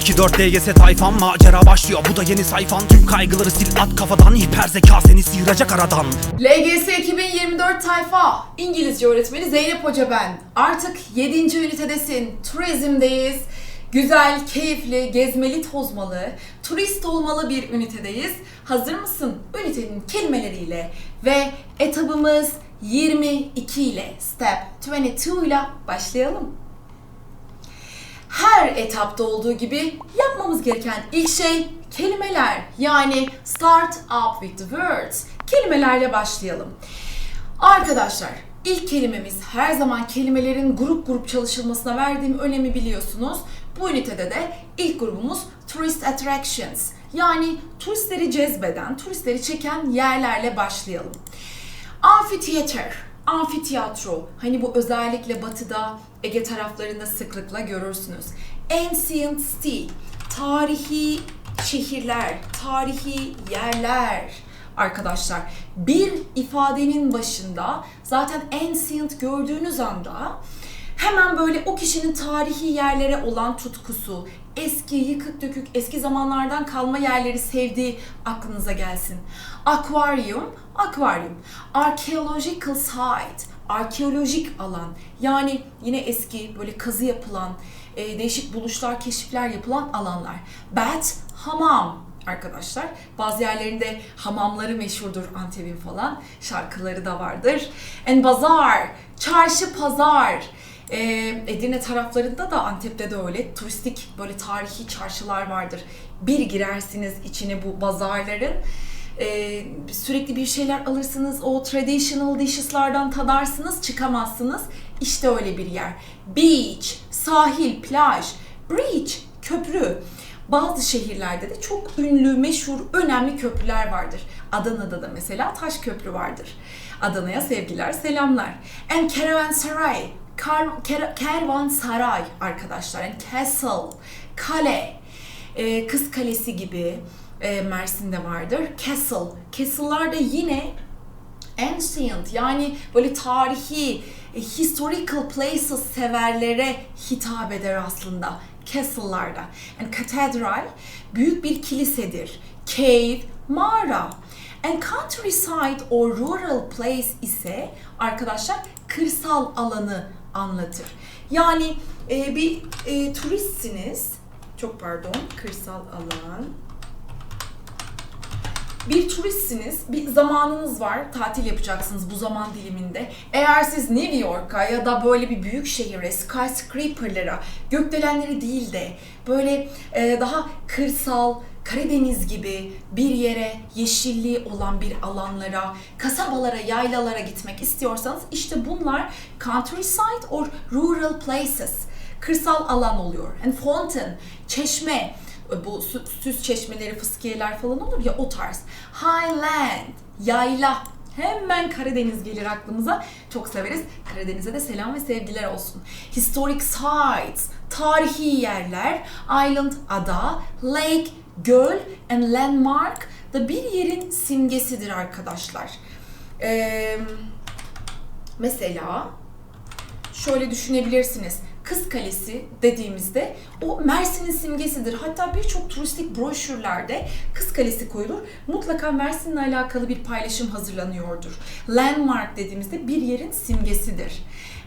2 4 DGS tayfan macera başlıyor bu da yeni sayfan Tüm kaygıları sil at kafadan hiper zeka seni sıyıracak aradan LGS 2024 tayfa. İngilizce öğretmeni Zeynep Hoca ben. Artık 7. ünitedesin. Turizmdeyiz. Güzel, keyifli, gezmeli, tozmalı, turist olmalı bir ünitedeyiz. Hazır mısın? Ünitenin kelimeleriyle ve etabımız 22 ile, step 22 ile başlayalım. Her etapta olduğu gibi yapmamız gereken ilk şey kelimeler. Yani start up with the words. Kelimelerle başlayalım. Arkadaşlar ilk kelimemiz her zaman kelimelerin grup grup çalışılmasına verdiğim önemi biliyorsunuz. Bu ünitede de ilk grubumuz tourist attractions. Yani turistleri cezbeden, turistleri çeken yerlerle başlayalım. Amphitheater, amfiteyatro. Hani bu özellikle batıda, Ege taraflarında sıklıkla görürsünüz. Ancient city, tarihi şehirler, tarihi yerler. Arkadaşlar bir ifadenin başında zaten ancient gördüğünüz anda hemen böyle o kişinin tarihi yerlere olan tutkusu, eski, yıkık dökük, eski zamanlardan kalma yerleri sevdiği aklınıza gelsin. Aquarium, aquarium. Archaeological site, arkeolojik alan. Yani yine eski, böyle kazı yapılan, e, değişik buluşlar, keşifler yapılan alanlar. Bat, hamam arkadaşlar. Bazı yerlerinde hamamları meşhurdur Antep'in falan. Şarkıları da vardır. And bazaar, çarşı pazar. Ee, Edirne taraflarında da Antep'te de öyle turistik böyle tarihi çarşılar vardır. Bir girersiniz içine bu bazarların. Ee, sürekli bir şeyler alırsınız. O traditional dishes'lardan tadarsınız, çıkamazsınız. İşte öyle bir yer. Beach, sahil, plaj, bridge, köprü. Bazı şehirlerde de çok ünlü, meşhur, önemli köprüler vardır. Adana'da da mesela Taş Köprü vardır. Adana'ya sevgiler, selamlar. And Kervansaray, Kar, ker, Kervansaray arkadaşlar. And Castle, kale, e, Kız Kalesi gibi e, Mersin'de vardır. Castle, castle'lar da yine ancient yani böyle tarihi, e, historical places severlere hitap eder aslında castle'larda. And cathedral büyük bir kilisedir. Cave, mağara. And countryside or rural place ise arkadaşlar kırsal alanı anlatır. Yani e, bir e, turistsiniz. Çok pardon, kırsal alan bir turistsiniz, bir zamanınız var, tatil yapacaksınız bu zaman diliminde. Eğer siz New York'a ya da böyle bir büyük şehire, skyscraper'lara, gökdelenleri değil de böyle e, daha kırsal, Karadeniz gibi bir yere, yeşilliği olan bir alanlara, kasabalara, yaylalara gitmek istiyorsanız işte bunlar countryside or rural places. Kırsal alan oluyor. And fountain, çeşme, bu sü- süs çeşmeleri, fıskiyeler falan olur ya o tarz. Highland, yayla. Hemen Karadeniz gelir aklımıza. Çok severiz. Karadeniz'e de selam ve sevgiler olsun. Historic sites, tarihi yerler, island, ada, lake, göl and landmark da bir yerin simgesidir arkadaşlar. Ee, mesela şöyle düşünebilirsiniz. Kız Kalesi dediğimizde o Mersin'in simgesidir. Hatta birçok turistik broşürlerde Kız Kalesi koyulur. Mutlaka Mersin'le alakalı bir paylaşım hazırlanıyordur. Landmark dediğimizde bir yerin simgesidir.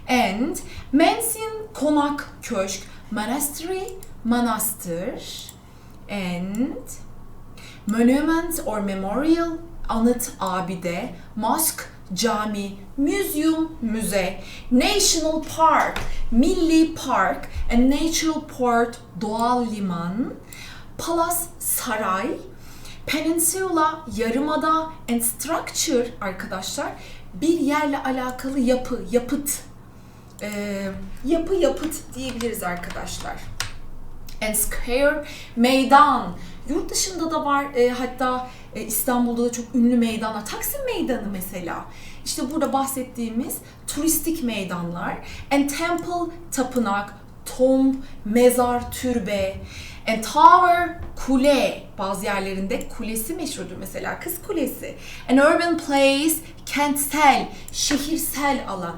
And Mansin konak, köşk, monastery, manastır and monument or memorial, anıt, abide, mosque, cami, museum, müze, national park, milli park, and natural port, doğal liman, palace, saray, peninsula, yarımada, and structure arkadaşlar bir yerle alakalı yapı, yapıt, Ee, yapı yapıt diyebiliriz arkadaşlar and square meydan. Yurt dışında da var e, hatta e, İstanbul'da da çok ünlü meydanlar. Taksim Meydanı mesela. İşte burada bahsettiğimiz turistik meydanlar. And temple, tapınak, tomb, mezar, türbe. And tower, kule. Bazı yerlerinde kulesi meşhurdur mesela. Kız Kulesi. An urban place, kentsel, şehirsel alan.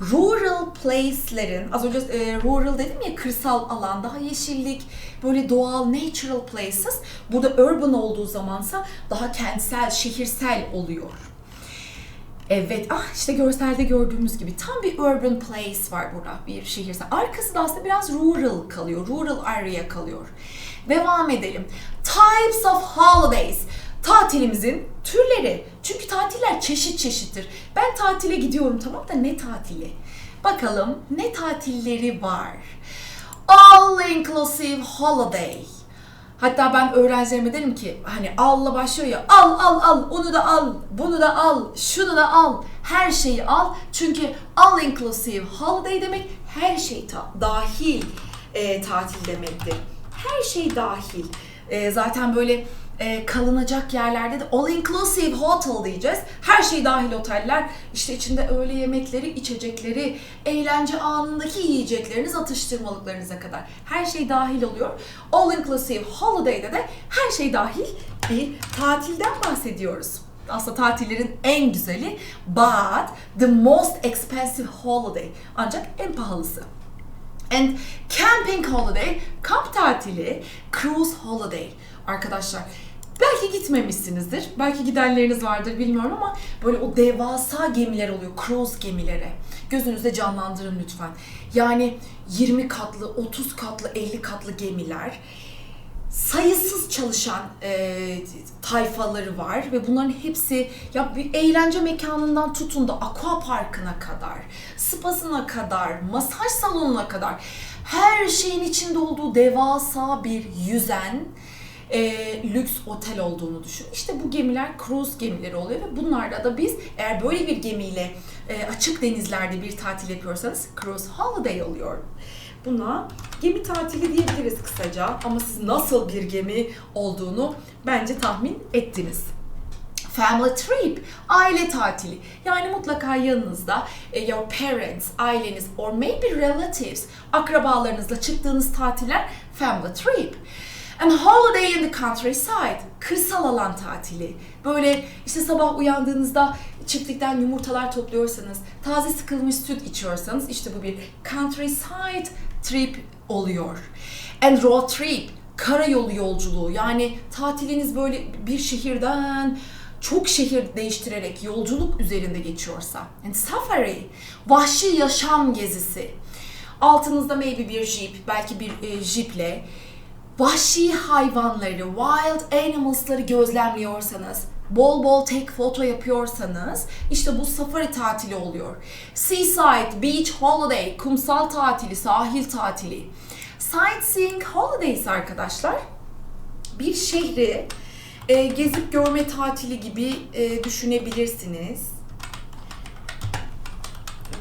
Rural place'lerin, az önce e, rural dedim ya kırsal alan, daha yeşillik, böyle doğal natural places. Burada urban olduğu zamansa daha kentsel, şehirsel oluyor. Evet, ah işte görselde gördüğümüz gibi tam bir urban place var burada, bir şehirsel. Arkası da aslında biraz rural kalıyor, rural area kalıyor. Devam edelim. Types of holidays. Tatilimizin türleri. Çünkü tatiller çeşit çeşittir. Ben tatile gidiyorum tamam da ne tatili? Bakalım ne tatilleri var? All inclusive holiday. Hatta ben öğrencilerime derim ki hani alla başlıyor ya al al al onu da al bunu da al şunu da al her şeyi al çünkü all inclusive holiday demek her şey ta- dahil e, tatil demektir. Her şey dahil. E, zaten böyle e, kalınacak yerlerde de all inclusive hotel diyeceğiz. Her şey dahil oteller. İşte içinde öğle yemekleri, içecekleri, eğlence anındaki yiyecekleriniz, atıştırmalıklarınıza kadar. Her şey dahil oluyor. All inclusive holiday'de de her şey dahil bir tatilden bahsediyoruz. Aslında tatillerin en güzeli but the most expensive holiday. Ancak en pahalısı. And camping holiday, kamp tatili, cruise holiday. Arkadaşlar belki gitmemişsinizdir, belki gidenleriniz vardır bilmiyorum ama böyle o devasa gemiler oluyor, cruise gemileri. Gözünüzde canlandırın lütfen. Yani 20 katlı, 30 katlı, 50 katlı gemiler sayısız çalışan e, tayfaları var ve bunların hepsi ya bir eğlence mekanından tutun da aqua parkına kadar, spasına kadar, masaj salonuna kadar her şeyin içinde olduğu devasa bir yüzen e, lüks otel olduğunu düşün. İşte bu gemiler cruise gemileri oluyor ve bunlarda da biz eğer böyle bir gemiyle e, açık denizlerde bir tatil yapıyorsanız cruise holiday oluyor. Buna gemi tatili diyebiliriz kısaca ama siz nasıl bir gemi olduğunu bence tahmin ettiniz. Family trip, aile tatili. Yani mutlaka yanınızda e, your parents, aileniz or maybe relatives, akrabalarınızla çıktığınız tatiller family trip. And holiday in the countryside, kırsal alan tatili. Böyle işte sabah uyandığınızda çiftlikten yumurtalar topluyorsanız, taze sıkılmış süt içiyorsanız işte bu bir countryside trip oluyor. And road trip, karayolu yolculuğu. Yani tatiliniz böyle bir şehirden çok şehir değiştirerek yolculuk üzerinde geçiyorsa. And safari, vahşi yaşam gezisi. Altınızda maybe bir jeep, belki bir e, jeeple vahşi hayvanları, wild animals'ları gözlemliyorsanız, bol bol tek foto yapıyorsanız işte bu safari tatili oluyor. Seaside, beach holiday, kumsal tatili, sahil tatili. Sightseeing holidays arkadaşlar bir şehri e, gezip görme tatili gibi e, düşünebilirsiniz.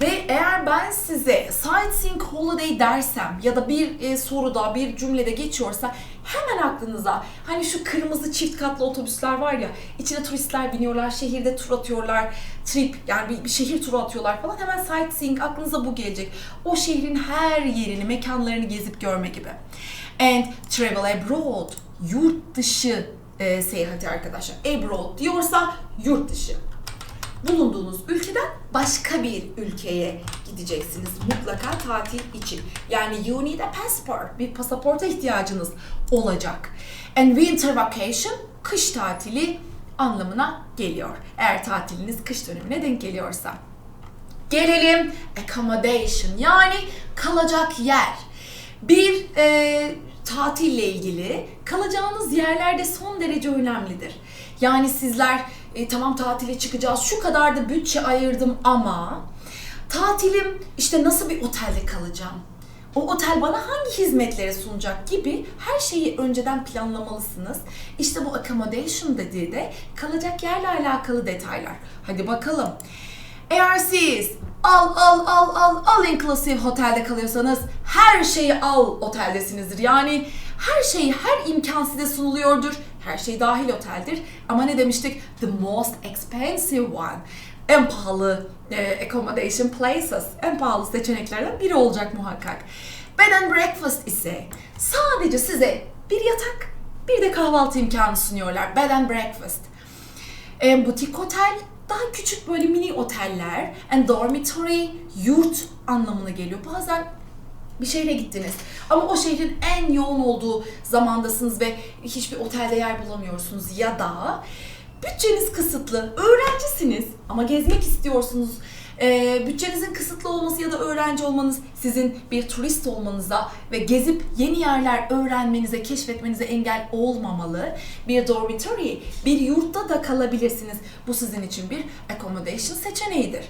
Ve eğer ben size sightseeing holiday dersem ya da bir e, soruda bir cümlede geçiyorsa hemen aklınıza hani şu kırmızı çift katlı otobüsler var ya içine turistler biniyorlar şehirde tur atıyorlar trip yani bir, bir şehir turu atıyorlar falan hemen sightseeing aklınıza bu gelecek. O şehrin her yerini mekanlarını gezip görme gibi. And travel abroad yurt dışı e, seyahati arkadaşlar. Abroad diyorsa yurt dışı bulunduğunuz ülkeden başka bir ülkeye gideceksiniz mutlaka tatil için. Yani you need a passport, bir pasaporta ihtiyacınız olacak. And winter vacation, kış tatili anlamına geliyor. Eğer tatiliniz kış dönemine denk geliyorsa. Gelelim accommodation yani kalacak yer. Bir e, tatille ilgili kalacağınız yerlerde son derece önemlidir. Yani sizler e, tamam tatile çıkacağız şu kadar da bütçe ayırdım ama tatilim işte nasıl bir otelde kalacağım? O otel bana hangi hizmetleri sunacak gibi her şeyi önceden planlamalısınız. İşte bu accommodation dediği de kalacak yerle alakalı detaylar. Hadi bakalım. Eğer siz al al al al all inclusive otelde kalıyorsanız her şeyi al oteldesinizdir. Yani her şey her imkan size sunuluyordur. Her şey dahil oteldir. Ama ne demiştik? The most expensive one. En pahalı e, accommodation places. En pahalı seçeneklerden biri olacak muhakkak. Bed and breakfast ise sadece size bir yatak bir de kahvaltı imkanı sunuyorlar. Bed and breakfast. E, butik otel daha küçük böyle mini oteller and dormitory yurt anlamına geliyor. Bazen bir şehre gittiniz ama o şehrin en yoğun olduğu zamandasınız ve hiçbir otelde yer bulamıyorsunuz ya da bütçeniz kısıtlı, öğrencisiniz ama gezmek istiyorsunuz. Ee, bütçenizin kısıtlı olması ya da öğrenci olmanız sizin bir turist olmanıza ve gezip yeni yerler öğrenmenize, keşfetmenize engel olmamalı. Bir dormitory, bir yurtta da kalabilirsiniz. Bu sizin için bir accommodation seçeneğidir.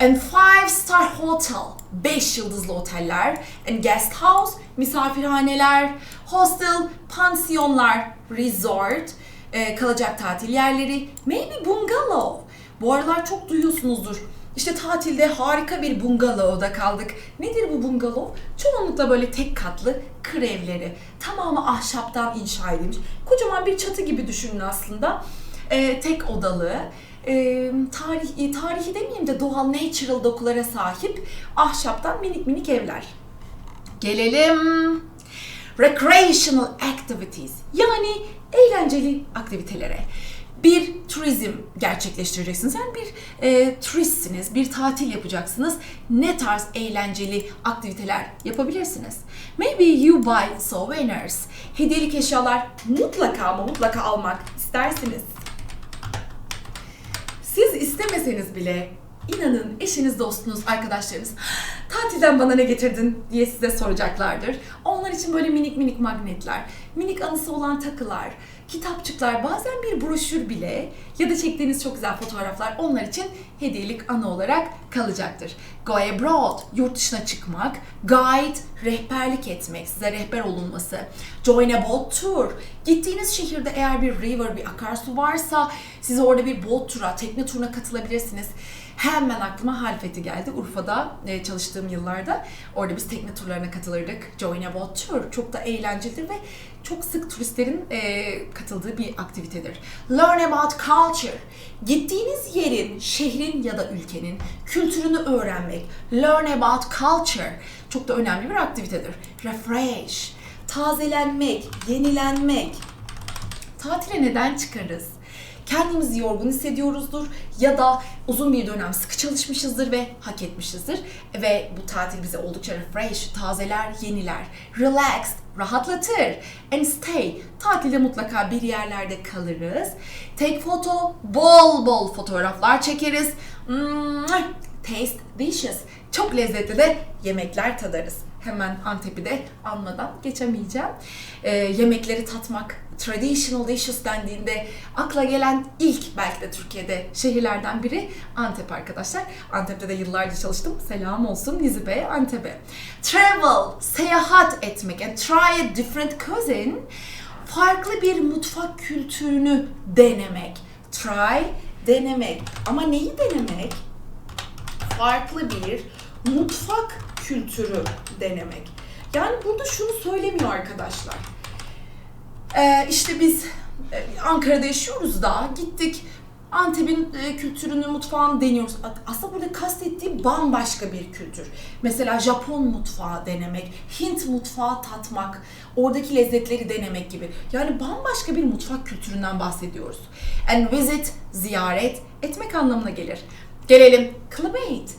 And five star hotel, 5 yıldızlı oteller. And guest house, misafirhaneler. Hostel, pansiyonlar. Resort, e, kalacak tatil yerleri. Maybe bungalow. Bu aralar çok duyuyorsunuzdur. İşte tatilde harika bir bungalovda kaldık. Nedir bu bungalov? Çoğunlukla böyle tek katlı kır evleri. Tamamı ahşaptan inşa edilmiş. Kocaman bir çatı gibi düşünün aslında. E, tek odalı e, tarih, tarihi demeyeyim de doğal natural dokulara sahip ahşaptan minik minik evler. Gelelim recreational activities yani eğlenceli aktivitelere. Bir turizm gerçekleştireceksiniz. Yani bir e, turistsiniz, bir tatil yapacaksınız. Ne tarz eğlenceli aktiviteler yapabilirsiniz? Maybe you buy souvenirs. Hediyelik eşyalar mutlaka ama mutlaka almak istersiniz. Siz istemeseniz bile inanın eşiniz, dostunuz, arkadaşlarınız tatilden bana ne getirdin diye size soracaklardır. Onlar için böyle minik minik magnetler, minik anısı olan takılar, kitapçıklar, bazen bir broşür bile ya da çektiğiniz çok güzel fotoğraflar onlar için hediyelik anı olarak kalacaktır. Go abroad, yurt dışına çıkmak. Guide, rehberlik etmek, size rehber olunması. Join a boat tour, gittiğiniz şehirde eğer bir river, bir akarsu varsa size orada bir boat tura, tekne turuna katılabilirsiniz. Hemen aklıma Halfeti geldi. Urfa'da e, çalıştığım yıllarda orada biz tekne turlarına katılırdık. Join a boat tour. Çok da eğlencelidir ve çok sık turistlerin e, katıldığı bir aktivitedir. Learn about culture. Gittiğiniz yerin, şehrin ya da ülkenin kültürünü öğrenmek. Learn about culture. Çok da önemli bir aktivitedir. Refresh. Tazelenmek, yenilenmek. Tatile neden çıkarız? Kendimizi yorgun hissediyoruzdur ya da uzun bir dönem sıkı çalışmışızdır ve hak etmişizdir. Ve bu tatil bize oldukça refresh, tazeler, yeniler, relaxed, rahatlatır. And stay, tatilde mutlaka bir yerlerde kalırız. Take photo, bol bol fotoğraflar çekeriz. Taste dishes, çok lezzetli de yemekler tadarız. Hemen Antep'i de anmadan geçemeyeceğim. Ee, yemekleri tatmak, traditional dishes dendiğinde akla gelen ilk belki de Türkiye'de şehirlerden biri Antep arkadaşlar. Antep'te de yıllarca çalıştım. Selam olsun Nizibe'ye, Antep'e. Travel, seyahat etmek and try a different cuisine. Farklı bir mutfak kültürünü denemek. Try, denemek. Ama neyi denemek? farklı bir mutfak kültürü denemek. Yani burada şunu söylemiyor arkadaşlar. Ee, işte biz e, Ankara'da yaşıyoruz da gittik Antep'in e, kültürünü, mutfağını deniyoruz. Aslında burada kastettiğim bambaşka bir kültür. Mesela Japon mutfağı denemek, Hint mutfağı tatmak, oradaki lezzetleri denemek gibi. Yani bambaşka bir mutfak kültüründen bahsediyoruz. And visit, ziyaret etmek anlamına gelir. Gelelim climate.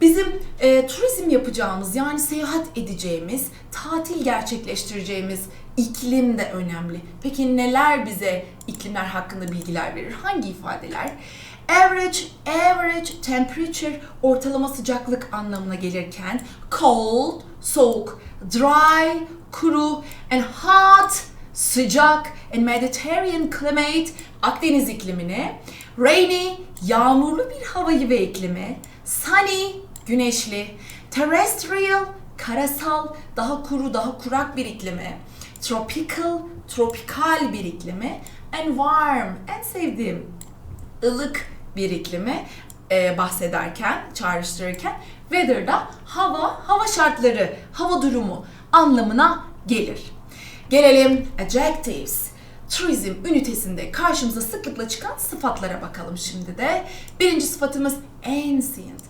Bizim e, turizm yapacağımız yani seyahat edeceğimiz, tatil gerçekleştireceğimiz iklim de önemli. Peki neler bize iklimler hakkında bilgiler verir? Hangi ifadeler? Average, average temperature ortalama sıcaklık anlamına gelirken cold, soğuk, dry, kuru and hot, sıcak and Mediterranean climate Akdeniz iklimini, rainy, yağmurlu bir havayı ve iklimi, sunny, güneşli, terrestrial, karasal, daha kuru, daha kurak bir iklimi, tropical, tropikal bir iklimi, and warm, en sevdiğim, ılık bir iklimi e, bahsederken, çağrıştırırken, weather'da hava, hava şartları, hava durumu anlamına gelir. Gelelim adjectives. Turizm ünitesinde karşımıza sıklıkla çıkan sıfatlara bakalım şimdi de. Birinci sıfatımız ancient.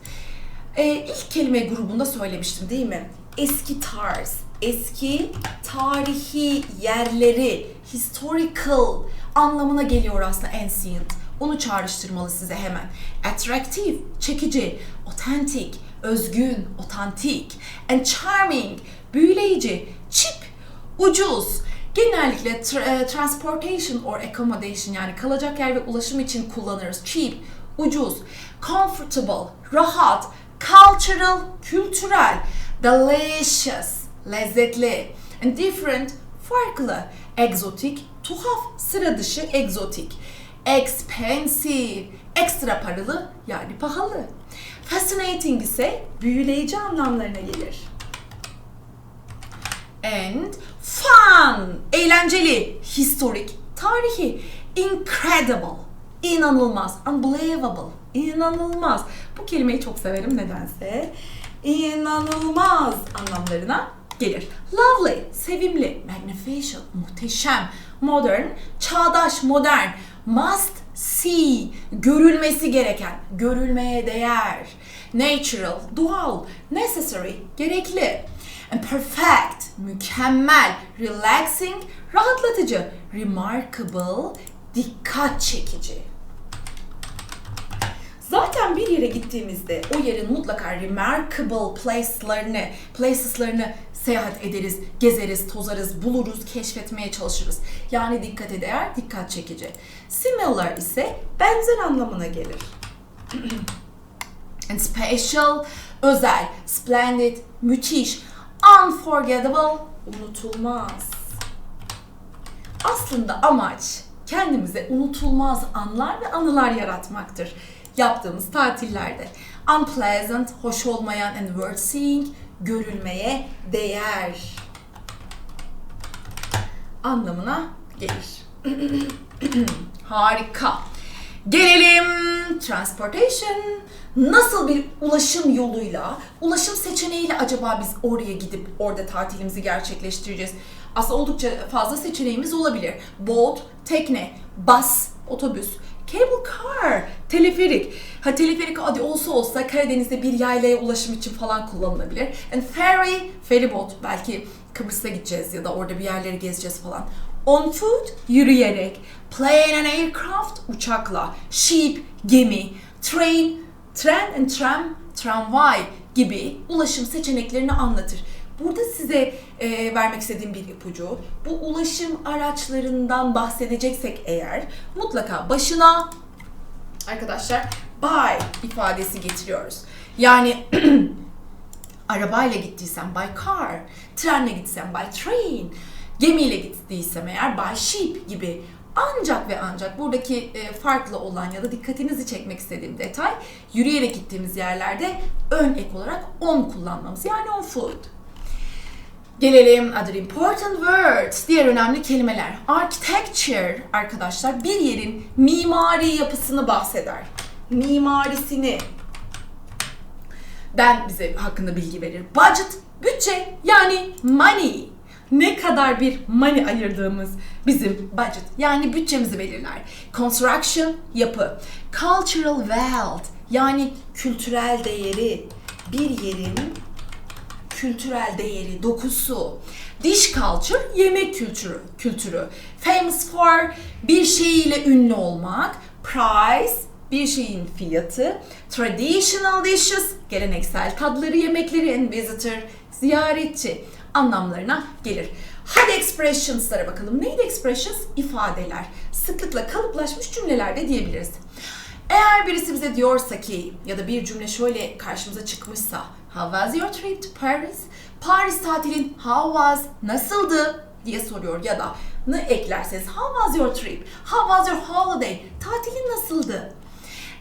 Ee, ilk kelime grubunda söylemiştim değil mi? Eski tarz, eski tarihi yerleri, historical anlamına geliyor aslında ancient. Onu çağrıştırmalı size hemen. Attractive, çekici, authentic, özgün, otantik. And charming, büyüleyici, cheap, ucuz. Genellikle tra- e, transportation or accommodation yani kalacak yer ve ulaşım için kullanırız. Cheap, ucuz. Comfortable, rahat. Cultural, kültürel. Delicious, lezzetli. And different, farklı. Exotic, tuhaf, sıra dışı, egzotik. Expensive, ekstra paralı yani pahalı. Fascinating ise büyüleyici anlamlarına gelir. And fun, eğlenceli, historic, tarihi, incredible, inanılmaz, unbelievable, inanılmaz. Bu kelimeyi çok severim nedense. İnanılmaz anlamlarına gelir. Lovely, sevimli, magnificent, muhteşem, modern, çağdaş, modern, must see, görülmesi gereken, görülmeye değer, natural, doğal, necessary, gerekli, and perfect, mükemmel, relaxing, rahatlatıcı, remarkable, dikkat çekici. Zaten bir yere gittiğimizde o yerin mutlaka remarkable place'larını, places'larını seyahat ederiz, gezeriz, tozarız, buluruz, keşfetmeye çalışırız. Yani dikkat eder, dikkat çekici. Similar ise benzer anlamına gelir. And special, özel, splendid, müthiş, unforgettable, unutulmaz. Aslında amaç kendimize unutulmaz anlar ve anılar yaratmaktır. Yaptığımız tatillerde. Unpleasant, hoş olmayan and worth seeing, görülmeye değer anlamına gelir. Harika. Gelelim transportation. Nasıl bir ulaşım yoluyla, ulaşım seçeneğiyle acaba biz oraya gidip orada tatilimizi gerçekleştireceğiz? Aslında oldukça fazla seçeneğimiz olabilir. Boat, tekne, bus, otobüs, cable car, teleferik. Ha teleferik hadi olsa olsa Karadeniz'de bir yaylaya ulaşım için falan kullanılabilir. And ferry, feribot belki Kıbrıs'a gideceğiz ya da orada bir yerleri gezeceğiz falan. On foot, yürüyerek. Plane and aircraft, uçakla. Ship, gemi. Train, tren and tram, tramvay gibi ulaşım seçeneklerini anlatır. Burada size e, vermek istediğim bir ipucu. Bu ulaşım araçlarından bahsedeceksek eğer mutlaka başına arkadaşlar by ifadesi getiriyoruz. Yani arabayla gittiysem by car, trenle gitsem by train, gemiyle gittiysem eğer by ship gibi ancak ve ancak buradaki e, farklı olan ya da dikkatinizi çekmek istediğim detay yürüyerek gittiğimiz yerlerde ön ek olarak on kullanmamız yani on foot. Gelelim other important words. Diğer önemli kelimeler. Architecture arkadaşlar bir yerin mimari yapısını bahseder. Mimarisini den bize hakkında bilgi verir. Budget, bütçe yani money. Ne kadar bir money ayırdığımız bizim budget yani bütçemizi belirler. Construction, yapı. Cultural wealth yani kültürel değeri. Bir yerin kültürel değeri, dokusu. Dish culture, yemek kültürü. kültürü. Famous for, bir şeyiyle ünlü olmak. Price, bir şeyin fiyatı. Traditional dishes, geleneksel tadları, yemekleri. And visitor, ziyaretçi anlamlarına gelir. Hadi expressions'lara bakalım. Neydi expressions? İfadeler. Sıklıkla kalıplaşmış cümlelerde diyebiliriz. Eğer birisi bize diyorsa ki ya da bir cümle şöyle karşımıza çıkmışsa How was your trip to Paris? Paris tatilin how was, nasıldı diye soruyor ya da ne eklerseniz How was your trip? How was your holiday? Tatilin nasıldı?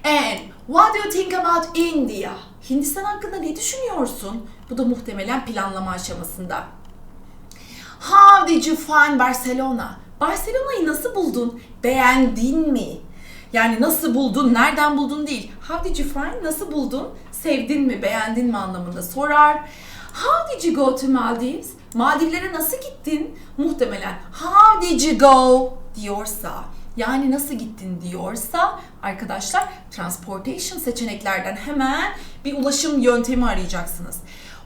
And what do you think about India? Hindistan hakkında ne düşünüyorsun? Bu da muhtemelen planlama aşamasında. How did you find Barcelona? Barcelona'yı nasıl buldun? Beğendin mi? Yani nasıl buldun, nereden buldun değil. How did you find? Nasıl buldun? Sevdin mi, beğendin mi anlamında sorar. How did you go to Maldives? Maldivlere nasıl gittin? Muhtemelen how did you go diyorsa yani nasıl gittin diyorsa arkadaşlar transportation seçeneklerden hemen bir ulaşım yöntemi arayacaksınız.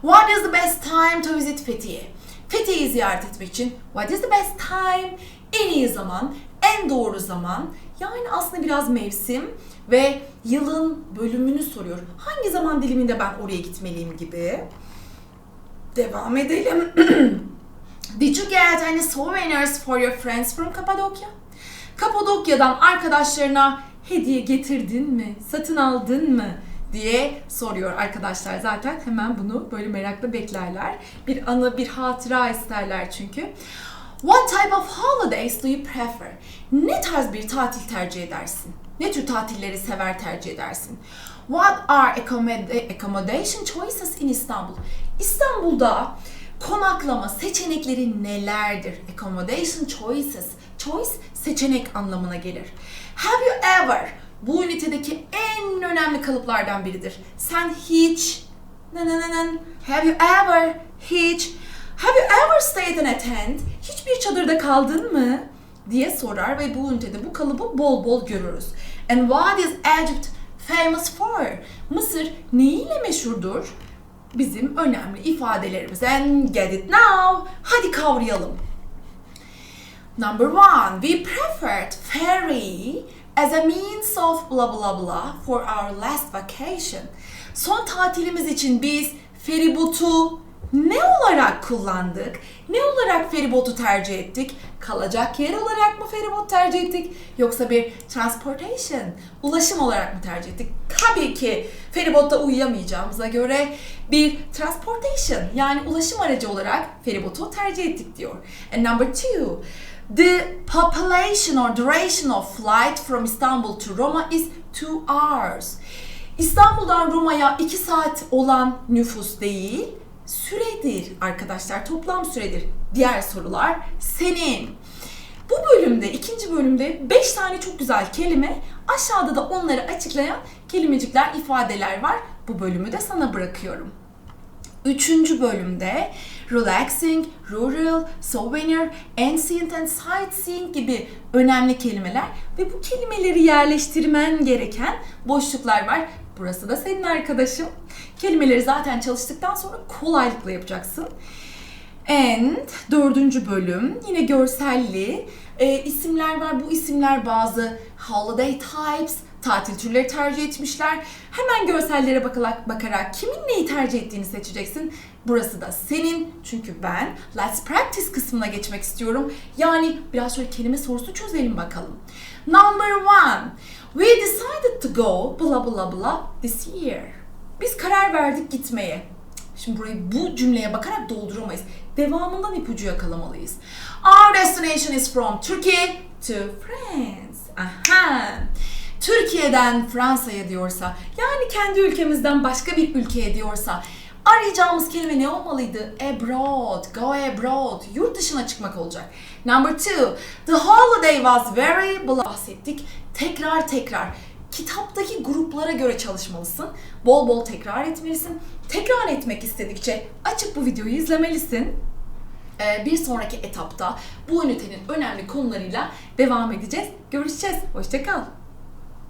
What is the best time to visit Fethiye? Fethiye'yi ziyaret etmek için what is the best time? En iyi zaman, en doğru zaman Yani aslında biraz mevsim ve yılın bölümünü soruyor. Hangi zaman diliminde ben oraya gitmeliyim gibi. Devam edelim. Did you get any souvenirs for your friends from Cappadocia? Kapadokya'dan arkadaşlarına hediye getirdin mi? Satın aldın mı? diye soruyor arkadaşlar zaten hemen bunu böyle merakla beklerler. Bir anı, bir hatıra isterler çünkü. What type of holidays do you prefer? Ne tarz bir tatil tercih edersin? Ne tür tatilleri sever tercih edersin? What are accommod- accommodation choices in Istanbul? İstanbul'da konaklama seçenekleri nelerdir? Accommodation choices. Choice seçenek anlamına gelir. Have you ever bu ünitedeki en önemli kalıplardan biridir. Sen hiç na na na na have you ever hiç have you ever stayed in a tent hiçbir çadırda kaldın mı diye sorar ve bu ünitede bu kalıbı bol bol görürüz. And what is Egypt famous for? Mısır neyiyle meşhurdur? Bizim önemli ifadelerimiz. And get it now. Hadi kavrayalım. Number one, we preferred ferry as a means of blah blah blah for our last vacation. Son tatilimiz için biz feribotu ne olarak kullandık? Ne olarak feribotu tercih ettik? Kalacak yer olarak mı feribot tercih ettik? Yoksa bir transportation, ulaşım olarak mı tercih ettik? Tabii ki feribotta uyuyamayacağımıza göre bir transportation yani ulaşım aracı olarak feribotu tercih ettik diyor. And number two, The population or duration of flight from Istanbul to Roma is 2 hours. İstanbul'dan Roma'ya 2 saat olan nüfus değil, süredir arkadaşlar. Toplam süredir. Diğer sorular senin. Bu bölümde, ikinci bölümde 5 tane çok güzel kelime, aşağıda da onları açıklayan kelimecikler, ifadeler var. Bu bölümü de sana bırakıyorum. Üçüncü bölümde relaxing, rural, souvenir, ancient and sightseeing gibi önemli kelimeler ve bu kelimeleri yerleştirmen gereken boşluklar var. Burası da senin arkadaşım. Kelimeleri zaten çalıştıktan sonra kolaylıkla yapacaksın. And dördüncü bölüm yine görselli e, isimler var. Bu isimler bazı holiday types, tatil türleri tercih etmişler. Hemen görsellere bakarak, bakarak kimin neyi tercih ettiğini seçeceksin. Burası da senin çünkü ben let's practice kısmına geçmek istiyorum. Yani biraz şöyle kelime sorusu çözelim bakalım. Number one. We decided to go blah blah blah this year. Biz karar verdik gitmeye. Şimdi burayı bu cümleye bakarak dolduramayız. Devamından ipucu yakalamalıyız. Our destination is from Turkey to France. Aha. Türkiye'den Fransa'ya diyorsa, yani kendi ülkemizden başka bir ülkeye diyorsa arayacağımız kelime ne olmalıydı? Abroad, go abroad, yurt dışına çıkmak olacak. Number two, the holiday was very blah bahsettik. Tekrar tekrar kitaptaki gruplara göre çalışmalısın. Bol bol tekrar etmelisin. Tekrar etmek istedikçe açıp bu videoyu izlemelisin. Ee, bir sonraki etapta bu ünitenin önemli konularıyla devam edeceğiz. Görüşeceğiz. Hoşçakal.